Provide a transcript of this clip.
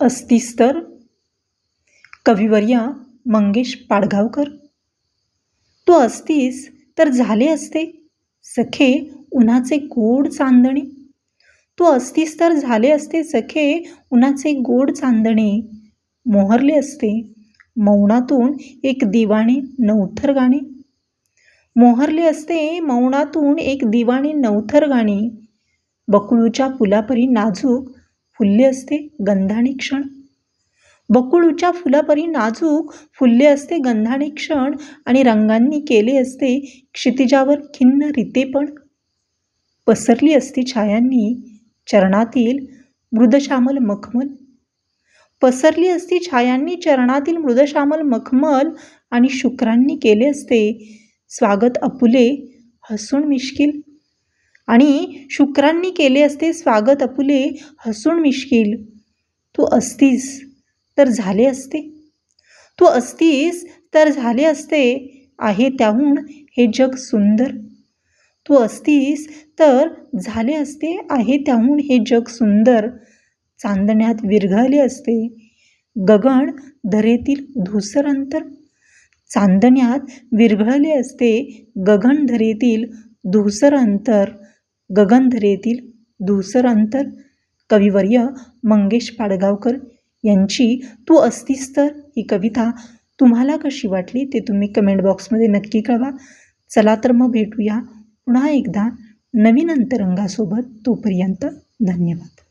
असतीस तर? कविवर्य मंगेश पाडगावकर. तू असतीस तर झाले असते सखे उन्हाचे गोड चांदणे. तू असतीस तर झाले असते सखे उन्हाचे गोड चांदणे. मोहरले असते मौनातून एक दिवाणी नवथर गाणे. मोहरले असते मौनातून एक दिवाणी नवथर गाणी. बकुळूच्या फुलापरी नाजूक फुलले असते गंधाने क्षण. बकुळूच्या फुलापरी नाजूक फुलले असते गंधाने क्षण आणि रंगांनी केले असते क्षितिजावर खिन्न रितेपण पसरली असती छायांनी चरणातील मृदश्यामल मखमल. पसरली असती छायांनी चरणातील मृदश्यामल मखमल आणि शुक्रांनी केले असते स्वागत अपुले हसून मिश्किल. आणि शुक्रांनी केले असते स्वागत अपुले हसून मिश्किल. तू असतीस तर झाले असते. तू असतीस तर झाले असते आहे त्याहून हे जग सुंदर. तू असतीस तर झाले असते आहे त्याहून हे जग सुंदर. चांदण्यात विरघळले असते. गगन धरेतील धुसर अंतर. चांदण्यात विरघळले असते. गगन धरेतील धुसर अंतर. गगनधरेतील धुसर अंतर कविवर्य मंगेश पाडगावकर यांची तू असतीस तर ही कविता तुम्हाला कशी वाटली ते तुम्ही कमेंट बॉक्समध्ये नक्की कळवा. चला तर मग भेटूया पुन्हा एकदा नवीन अंतरंगासोबत. तोपर्यंत धन्यवाद.